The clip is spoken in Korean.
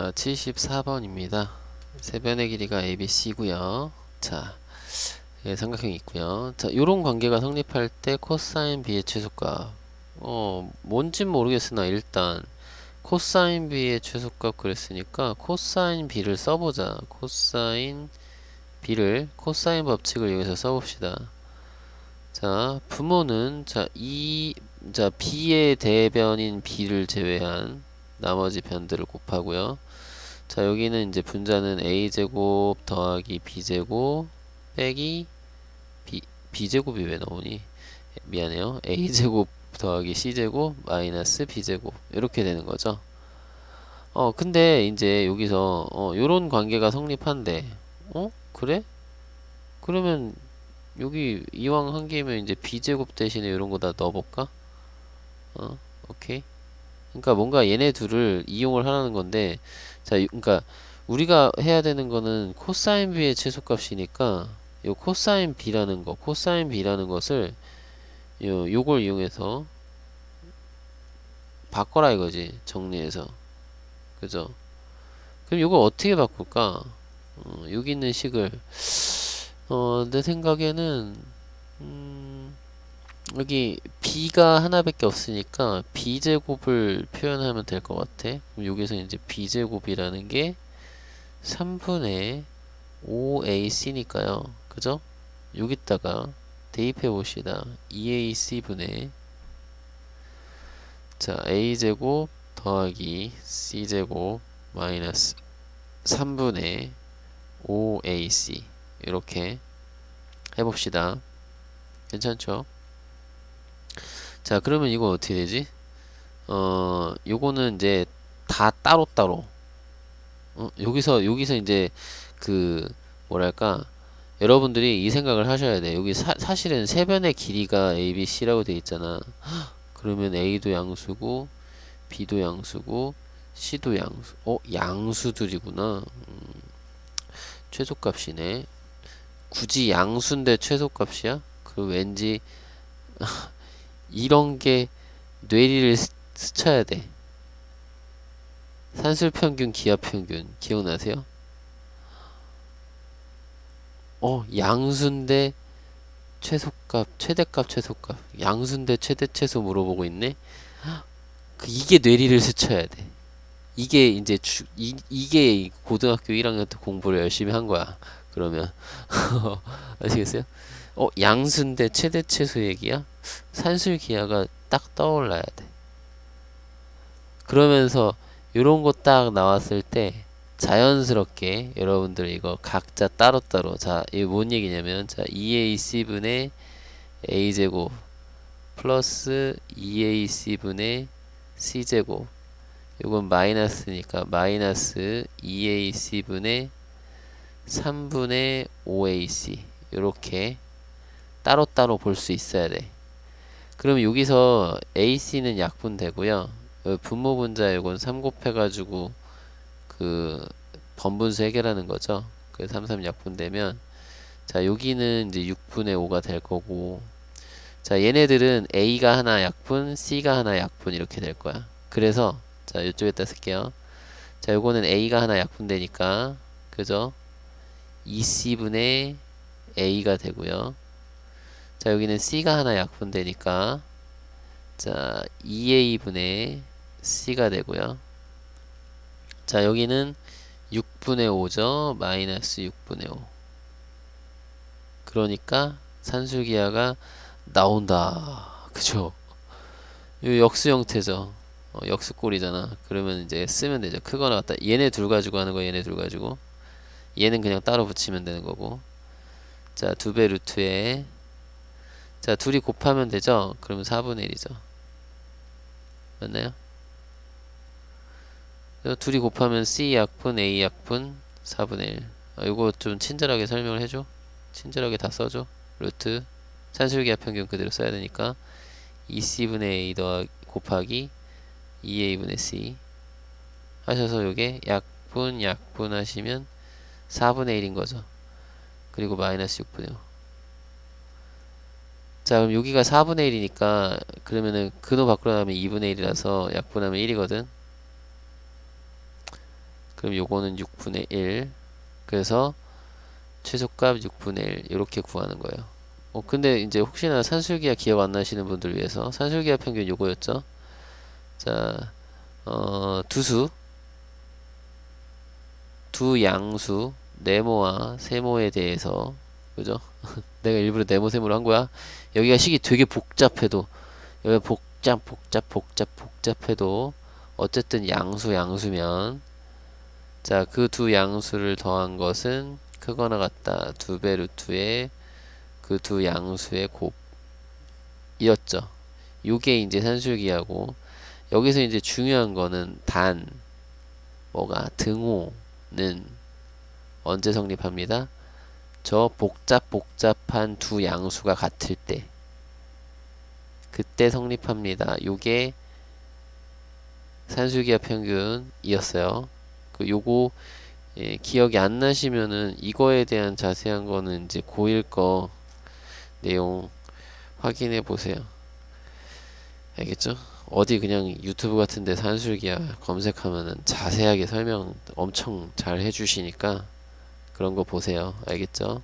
아, 74번입니다. 세변의 길이가 ABC고요. 자, 예, 삼각형이 있고요. 자, 요런 관계가 성립할 때 코사인 B의 최소값. 어, 뭔진 모르겠으나 일단 코사인 B의 최소값 그랬으니까 코사인 B를 써보자. 코사인 B를 코사인 법칙을 이용해서 써봅시다. 자, 부모는 자, 이 자, B의 대변인 B를 제외한 나머지 변들을 곱하고요. 자, 여기는 이제 분자는 a제곱 더하기 b제곱 빼기 b, b제곱이 왜 나오니? 미안해요. a제곱 더하기 c제곱 마이너스 b제곱 이렇게 되는 거죠. 어, 근데 이제 여기서 어, 요런 관계가 성립한데 어? 그래? 그러면 여기 이왕 한 개면 이제 b제곱 대신에 이런 거 다 넣어볼까? 어, 오케이. 그러니까 뭔가 얘네 둘을 이용을 하라는 건데 자 그러니까 우리가 해야 되는 거는 코사인 b의 최소값이니까 요 코사인 b라는 거 코사인 b라는 것을 요 요걸 이용해서 바꿔라 이거지 정리해서. 그죠? 그럼 요걸 어떻게 바꿀까? 어, 여기 있는 식을. 어, 내 생각에는 음, 여기 b가 하나밖에 없으니까 b제곱을 표현하면 될 것 같아. 그럼 여기서 이제 b제곱이라는 게 3분의 5ac니까요. 그죠? 여기다가 대입해 봅시다. 2ac분의 자 a제곱 더하기 c제곱 마이너스 3분의 5ac 이렇게 해봅시다. 괜찮죠? 자, 그러면 이거 어떻게 되지? 어, 요거는 이제 다 따로따로. 어, 여기서, 여기서 이제 그, 뭐랄까. 여러분들이 이 생각을 하셔야 돼. 여기 사, 사실은 세변의 길이가 A, B, C라고 돼 있잖아. 그러면 A도 양수고, B도 양수고, C도 양수. 어, 양수들이구나. 음, 최소값이네. 굳이 양수인데 최소값이야? 그 왠지 이런 게 뇌리를 스- 스쳐야 돼. 산술 평균, 기하평균 기억나세요? 어, 양수인데 최소값, 최대값, 최소값. 양수인데 최대 최소 물어보고 있네. 그 이게 뇌리를 스쳐야 돼. 이게 이제 주, 이, 이게 고등학교 1학년 때 공부를 열심히 한 거야. 그러면 아시겠어요? 어, 양수인데 최대 최소 얘기야? 산술 기하가 딱 떠올라야 돼. 그러면서 요런 거 딱 나왔을 때 자연스럽게 여러분들 이거 각자 따로따로 자, 이게 뭔 얘기냐면 자, 2ac분의 a제곱 플러스 2ac분의 c제곱 요건 마이너스니까 마이너스 2ac분의 3분의 5ac 요렇게 따로따로 볼 수 있어야 돼. 그럼 여기서 AC는 약분 되고요. 어, 분모 분자 요건 3 곱해가지고 그 번분수 해결하는 거죠. 그33 약분되면 자 여기는 이제 6분의 5가 될 거고 자 얘네들은 A가 하나 약분, C가 하나 약분 이렇게 될 거야. 그래서 자 이쪽에다 쓸게요. 자 요거는 A가 하나 약분되니까 그죠? 2C분의 A가 되고요. 자 여기는 C가 하나 약분되니까. 자 2A분의 C가 되고요. 자 여기는 6분의 5죠. 마이너스 6분의 5 그러니까 산술기하가 나온다. 그죠? 이 역수 형태죠. 어, 역수꼴이잖아. 그러면 이제 쓰면 되죠. 크거나 같다. 얘네 둘 가지고 하는 거 얘네 둘 가지고. 얘는 그냥 따로 붙이면 되는 거고. 자 두 배 루트에 자, 둘이 곱하면 되죠? 그러면 4분의 1이죠. 맞나요? 저 둘이 곱하면 C 약분, A 약분, 4분의 1. 아, 이거 좀 친절하게 설명을 해줘. 친절하게 다 써줘. 루트. 산술기하 평균 그대로 써야 되니까. 2C분의 A 더 곱하기 2A분의 C. 하셔서 요게 약분, 약분 하시면 4분의 1인 거죠. 그리고 마이너스 6분의 5. 자 그럼 여기가 4분의 1이니까 그러면은 근호 밖으로 나면 2분의 1이라서 약분하면 1이거든. 그럼 요거는 6분의 1 그래서 최소값 6분의 1 이렇게 구하는 거예요. 어 근데 이제 혹시나 산술기하 기억 안 나시는 분들 위해서 산술기하 평균 요거였죠? 자 어, 두수. 두 양수 네모와 세모에 대해서. 그죠? 내가 일부러 네모 세모로 한 거야. 여기가 식이 되게 복잡해도 여기 복잡 복잡 복잡 복잡해도 어쨌든 양수 양수면 자 그 두 양수를 더한 것은 크거나 같다 두 배 루트의 그 두 양수의 곱이었죠. 요게 이제 산술기하고 여기서 이제 중요한 거는 단 뭐가 등호는 언제 성립합니다. 저 복잡 복잡한 두 양수가 같을 때 그때 성립합니다. 요게 산술기하 평균이었어요. 그 요거 예, 기억이 안 나시면은 이거에 대한 자세한 거는 이제 고1 거 내용 확인해 보세요. 알겠죠? 어디 그냥 유튜브 같은 데 산술기하 검색하면은 자세하게 설명 엄청 잘 해주시니까 그런 거 보세요. 알겠죠?